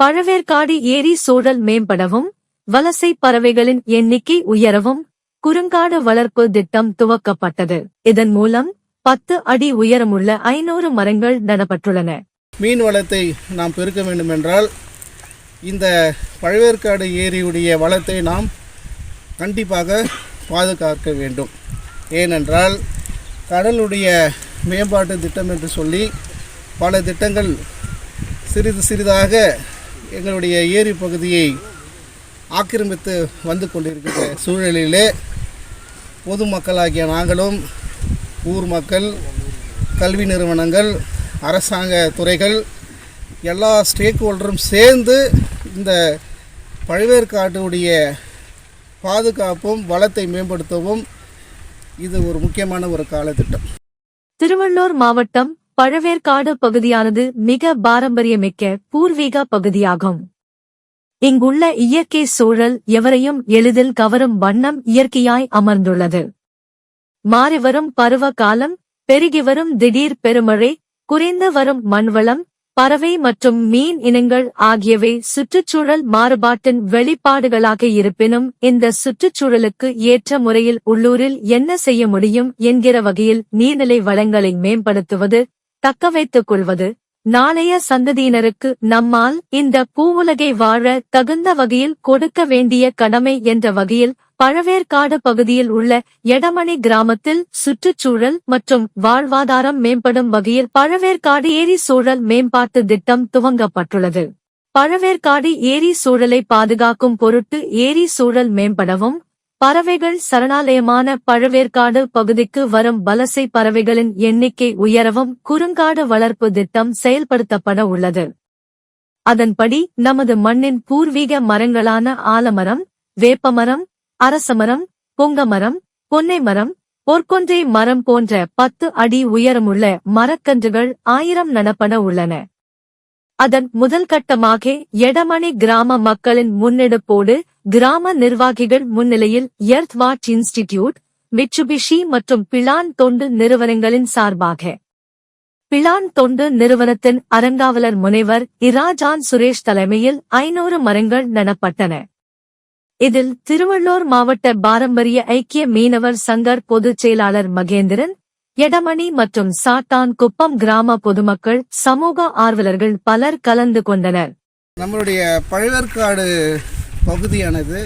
பழவேற்காடு ஏரி சூழல் மேம்படவும் வலசை பறவைகளின் எண்ணிக்கை உயரவும் குறுங்காடு வளர்ப்பு திட்டம் துவக்கப்பட்டது. இதன் மூலம் பத்து அடி உயரமுள்ள ஐநூறு மரங்கள் நடப்பட்டுள்ளன. மீன் வளத்தை நாம் பெருக்க வேண்டுமென்றால் இந்த பழவேற்காடு ஏரியுடைய வளத்தை நாம் கண்டிப்பாக பாதுகாக்க வேண்டும். ஏனென்றால் கடலுடைய மேம்பாட்டு திட்டம் என்று சொல்லி பல திட்டங்கள் சிறிது சிறிதாக எங்களுடைய ஏரி பகுதியை ஆக்கிரமித்து வந்து கொண்டிருக்கிற சூழலிலே பொதுமக்களாகிய நாங்களும் ஊர் மக்கள் கல்வி நிறுவனங்கள் அரசாங்க துறைகள் எல்லா ஸ்டேக் ஹோல்டரும் சேர்ந்து இந்த பழவேற்காட்டுடைய பாதுகாப்பும் வளத்தை மேம்படுத்தவும் இது ஒரு முக்கியமான ஒரு காலத்திட்டம் திருவள்ளூர் மாவட்டம் பழவேற்காடு பகுதியானது மிக பாரம்பரியமிக்க பூர்வீக பகுதியாகும். இங்குள்ள இயற்கை சூழல் எவரையும் எளிதில் கவரும் வண்ணம் இயற்கையாய் அமர்ந்துள்ளது. மாறிவரும் பருவ காலம் பெருகி வரும் திடீர் பெருமழை குறைந்து வரும் மண்வளம் பறவை மற்றும் மீன் இனங்கள் ஆகியவை சுற்றுச்சூழல் மாறுபாட்டின் வெளிப்பாடுகளாக இருப்பினும் இந்த சுற்றுச்சூழலுக்கு ஏற்ற முறையில் உள்ளூரில் என்ன செய்ய முடியும் என்கிற வகையில் நீர்நிலை வளங்களை மேம்படுத்துவது தக்கவைத்துக் கொள்வது. நாளைய சந்ததியினருக்கு நம்மால் இந்த பூவுலகை வாழ தகுந்த வகையில் கொடுக்க வேண்டிய கடமை என்ற வகையில் பழவேற்காடு பகுதியில் உள்ள எடமணி கிராமத்தில் சுற்றுச்சூழல் மற்றும் வாழ்வாதாரம் மேம்படும் வகையில் பழவேற்காடு ஏரி சூழல் மேம்பாட்டு திட்டம் துவங்கப்பட்டுள்ளது. பழவேற்காடு ஏரி சூழலை பாதுகாக்கும் பொருட்டு ஏரி சூழல் மேம்படவும் பறவைகள் சரணாலயமான பழவேற்காடு பகுதிக்கு வரும் வலசை பறவைகளின் எண்ணிக்கை உயரவும் குறுங்காடு வளர்ப்பு திட்டம் செயல்படுத்தப்பட உள்ளது. அதன்படி நமது மண்ணின் பூர்வீக மரங்களான ஆலமரம் வேப்பமரம் அரசமரம் பொங்கமரம் பொன்னை மரம் பொற்கொன்றை மரம் போன்ற பத்து அடி உயரமுள்ள மரக்கன்றுகள் ஆயிரம் நடப்பட உள்ளன. அதன் முதல் கட்டமாக எடமணி கிராம மக்களின் முன்னெடுப்போடு கிராம நிர்வாகிகள் முன்னிலையில் எர்த் வாட்ச் இன்ஸ்டிடியூட் மிச்சுபிஷி மற்றும் பிளான் தொண்டு நிறுவனங்களின் சார்பாக. பிளான் தொண்டு நிறுவனத்தின் அறங்காவலர் முனைவர் இராஜான் சுரேஷ் தலைமையில் ஐநூறு மரங்கள் நடப்பட்டன. இதில் திருவள்ளூர் மாவட்ட பாரம்பரிய ஐக்கிய மீனவர் சங்கர் பொதுச் செயலாளர் மகேந்திரன் எடமணி மற்றும் சாத்தான் குப்பம் கிராம பொதுமக்கள் சமூக ஆர்வலர்கள் பலர் கலந்து கொண்டனர். நம்மளுடைய பழவேற்காடு பகுதியானது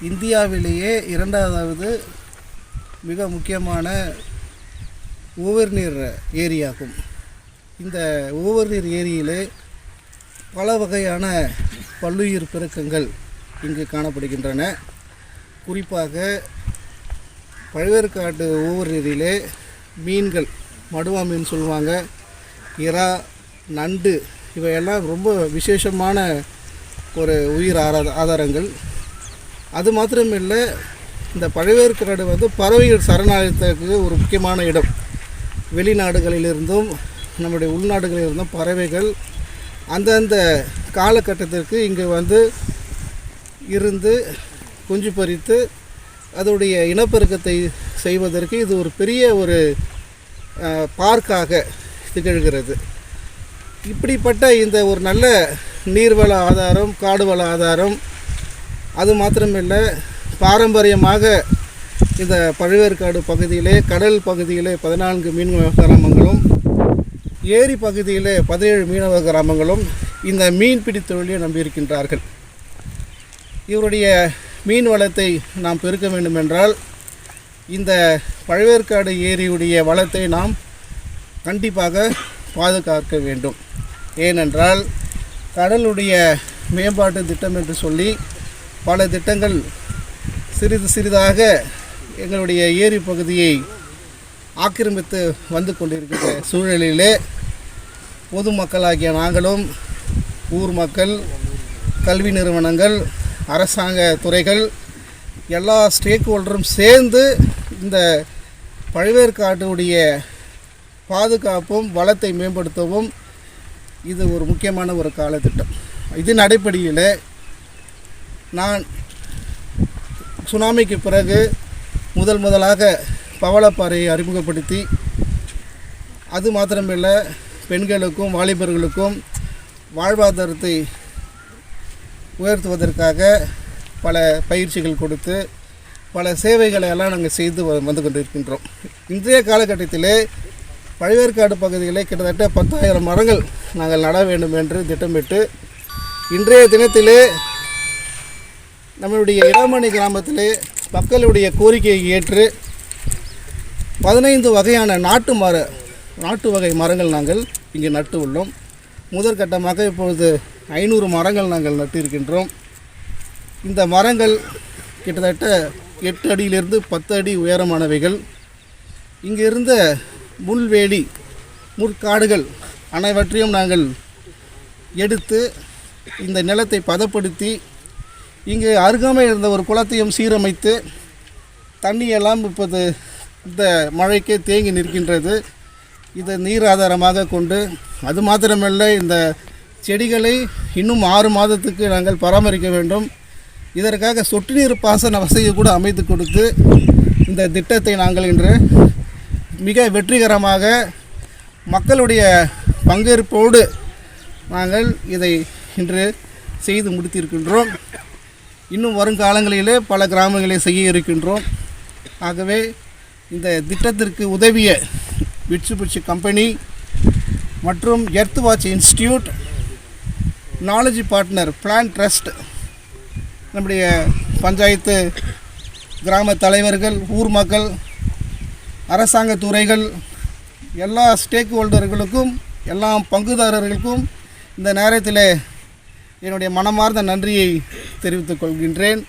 இந்தியாவிலேயே இரண்டாவது மிக முக்கியமான ஓவர்நீர் ஏரியாகும். இந்த ஓவர்நீர் ஏரியிலே பல வகையான பல்லுயிர் பெருக்கங்கள் இங்கு காணப்படுகின்றன. குறிப்பாக பழவேற்காட்டு ஓவர்நீரிலே மீன்கள் மடுவா மீன் சொல்லுவாங்க. இறா நண்டு இவையெல்லாம் ரொம்ப விசேஷமான ஒரு உயிர் ஆரா ஆதாரங்கள். அது மாத்திரமில்லை இந்த பழவேற்காடு வந்து பறவைகள் சரணாலயத்துக்கு ஒரு முக்கியமான இடம். வெளிநாடுகளிலிருந்தும் நம்முடைய உள்நாடுகளிலிருந்தும் பறவைகள் அந்தந்த காலகட்டத்திற்கு இங்கே வந்து இருந்து குஞ்சு பறித்து அதோடைய இனப்பெருக்கத்தை செய்வதற்கு இது ஒரு பெரிய ஒரு பார்க்காக திகழ்கிறது. இப்படிப்பட்ட இந்த ஒரு நல்ல நீர்வள ஆதாரம் காடுவள ஆதாரம் அது மாத்திரமில்லை பாரம்பரியமாக இந்த பழுவேற்காடு பகுதியிலே கடல் பகுதியிலே பதினான்கு மீனவ கிராமங்களும் ஏரி பகுதியிலே பதினேழு மீனவ கிராமங்களும் இந்த மீன்பிடி தொழிலை நம்பியிருக்கின்றார்கள். இவருடைய மீன் வளத்தை நாம் பெருக்க வேண்டுமென்றால் இந்த பழவேற்காடு ஏரியுடைய வளத்தை நாம் கண்டிப்பாக பாதுகாக்க வேண்டும். ஏனென்றால் கடலுடைய மேம்பாட்டு திட்டம் என்று சொல்லி பல திட்டங்கள் சிறிது சிறிதாக எங்களுடைய ஏரி பகுதியை ஆக்கிரமித்து வந்து கொண்டிருக்கிற சூழலிலே பொதுமக்களாகிய நாங்களும் ஊர் மக்கள் கல்வி நிறுவனங்கள் அரசாங்க துறைகள் எல்லா ஸ்டேக் ஹோல்டரும் சேர்ந்து இந்த பழவேற்காட்டுடைய பாதுகாப்பும் வளத்தை மேம்படுத்தவும் இது ஒரு முக்கியமான ஒரு காலத்திட்டம். இதன் அடிப்படையில் நான் சுனாமிக்கு பிறகு முதல் முதலாக பவளப்பாறையை அறிமுகப்படுத்தி அது மாத்திரமில்லை பெண்களுக்கும் வாலிபர்களுக்கும் வாழ்வாதாரத்தை உயர்த்துவதற்காக பல பயிற்சிகள் கொடுத்து பல சேவைகளை எல்லாம் நாங்கள் செய்து வ- வந்து கொண்டிருக்கின்றோம். இன்றைய காலகட்டத்திலே பழவேற்காடு பகுதியிலே கிட்டத்தட்ட பத்தாயிரம் மரங்கள் நாங்கள் நட வேண்டும் என்று திட்டமிட்டு இன்றைய தினத்திலே நம்மளுடைய இடமணி கிராமத்திலே மக்களுடைய கோரிக்கையை ஏற்று பதினைந்து வகையான நாட்டு மர நாட்டு வகை மரங்கள் நாங்கள் இங்கே நட்டு உள்ளோம். முதற்கட்டமாக இப்பொழுது ஐநூறு மரங்கள் நாங்கள் நட்டிருக்கின்றோம். இந்த மரங்கள் கிட்டத்தட்ட எட்டு அடியிலிருந்து பத்து அடி உயரமானவைகள். இங்கே இருந்த முள்வேலி முற்காடுகள் அனைவற்றையும் நாங்கள் எடுத்து இந்த நிலத்தை பதப்படுத்தி இங்கே அருகாமை இருந்த ஒரு குளத்தையும் சீரமைத்து தண்ணியெல்லாம் இப்போது இந்த மழைக்கே தேங்கி நிற்கின்றது. இதை நீர் ஆதாரமாக கொண்டு அது மாத்திரமல்ல இந்த செடிகளை இன்னும் ஆறு மாதத்துக்கு நாங்கள் பராமரிக்க வேண்டும். இதற்காக சொட்டு நீர் பாசன வசதியை கூட அமைத்து கொடுத்து இந்த திட்டத்தை நாங்கள் இன்று மிக வெற்றிகரமாக மக்களுடைய பங்கேற்போடு நாங்கள் இதை இன்று செய்து முடித்திருக்கின்றோம். இன்னும் வருங்காலங்களிலே பல கிராமங்களை செய்ய இருக்கின்றோம். ஆகவே இந்த திட்டத்திற்கு உதவிய விட்சுபிட்சு கம்பெனி மற்றும் Earth Watch institute knowledge partner plan trust நம்முடைய பஞ்சாயத்து கிராம தலைவர்கள் ஊர் மக்கள் அரசாங்க துறைகள் எல்லா ஸ்டேக் ஹோல்டர்களுக்கும் எல்லா பங்குதாரர்களுக்கும் இந்த நேரத்தில் என்னுடைய மனமார்ந்த நன்றியை தெரிவித்துக் கொள்கின்றேன்.